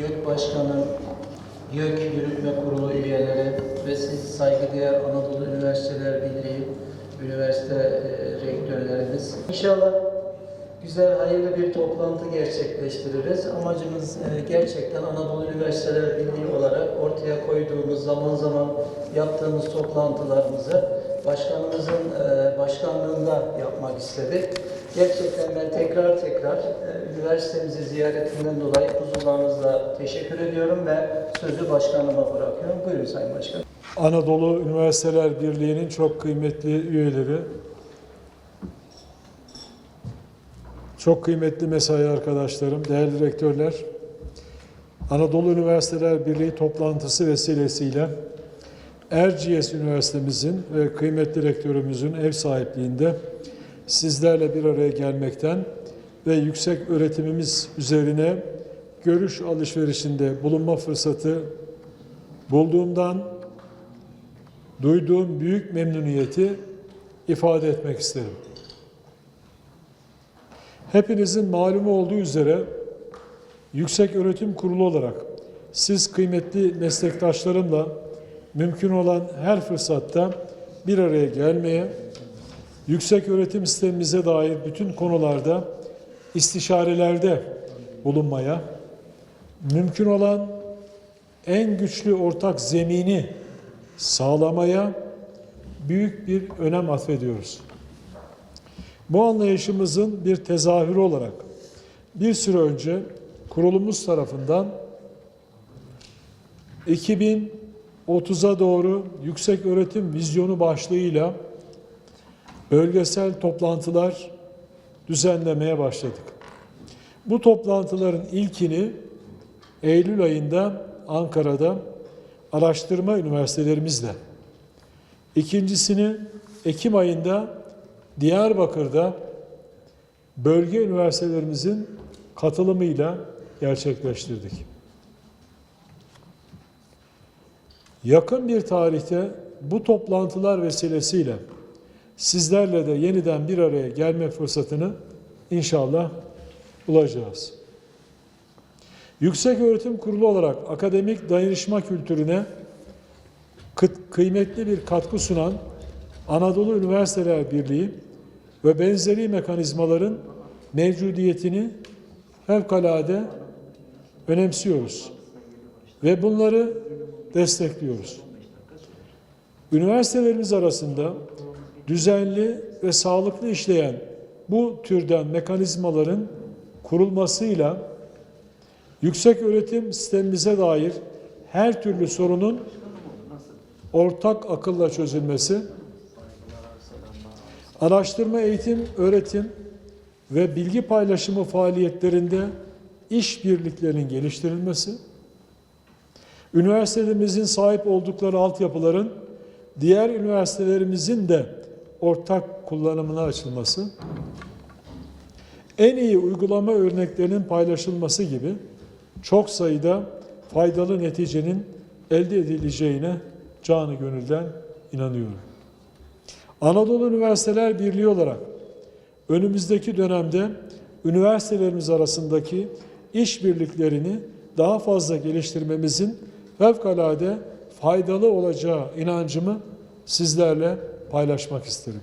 YÖK Başkanı, YÖK Yürütme Kurulu üyeleri ve siz saygıdeğer Anadolu Üniversiteler Birliği üniversite e, rektörlerimiz. İnşallah güzel, hayırlı bir toplantı gerçekleştiririz. Amacımız e, gerçekten Anadolu Üniversiteler Birliği olarak ortaya koyduğumuz zaman zaman yaptığımız toplantılarımızı başkanımızın e, başkanlığında yapmak istedik. Gerçekten ben tekrar tekrar e, üniversitemizi ziyaretinden dolayı huzurlarınızla teşekkür ediyorum ve sözü başkanıma bırakıyorum. Buyurun Sayın Başkan. Anadolu Üniversiteler Birliği'nin çok kıymetli üyeleri, çok kıymetli mesai arkadaşlarım, değerli rektörler, Anadolu Üniversiteler Birliği toplantısı vesilesiyle Erciyes Üniversitemizin ve kıymetli rektörümüzün ev sahipliğinde sizlerle bir araya gelmekten ve yüksek öğretimimiz üzerine görüş alışverişinde bulunma fırsatı bulduğumdan duyduğum büyük memnuniyeti ifade etmek isterim. Hepinizin malumu olduğu üzere Yüksek Öğretim Kurulu olarak siz kıymetli meslektaşlarımla mümkün olan her fırsatta bir araya gelmeye, yüksek öğretim sistemimize dair bütün konularda istişarelerde bulunmaya, mümkün olan en güçlü ortak zemini sağlamaya büyük bir önem atfediyoruz. Bu anlayışımızın bir tezahürü olarak bir süre önce kurulumuz tarafından 2030'a doğru yüksek öğretim vizyonu başlığıyla bölgesel toplantılar düzenlemeye başladık. Bu toplantıların ilkini Eylül ayında Ankara'da araştırma üniversitelerimizle, ikincisini Ekim ayında Diyarbakır'da bölge üniversitelerimizin katılımıyla gerçekleştirdik. Yakın bir tarihte bu toplantılar vesilesiyle sizlerle de yeniden bir araya gelme fırsatını inşallah bulacağız. Yüksek Öğretim Kurulu olarak akademik dayanışma kültürüne kı- kıymetli bir katkı sunan Anadolu Üniversiteler Birliği ve benzeri mekanizmaların mevcudiyetini fevkalade önemsiyoruz ve bunları destekliyoruz. Üniversitelerimiz arasında düzenli ve sağlıklı işleyen bu türden mekanizmaların kurulmasıyla yüksek öğretim sistemimize dair her türlü sorunun ortak akılla çözülmesi, araştırma, eğitim, öğretim ve bilgi paylaşımı faaliyetlerinde işbirliklerinin geliştirilmesi, üniversitelerimizin sahip oldukları altyapıların diğer üniversitelerimizin de ortak kullanımına açılması, en iyi uygulama örneklerinin paylaşılması gibi çok sayıda faydalı neticenin elde edileceğine canı gönülden inanıyorum. Anadolu Üniversiteler Birliği olarak önümüzdeki dönemde üniversitelerimiz arasındaki işbirliklerini daha fazla geliştirmemizin fevkalade faydalı olacağı inancımı sizlerle paylaşmak isterim.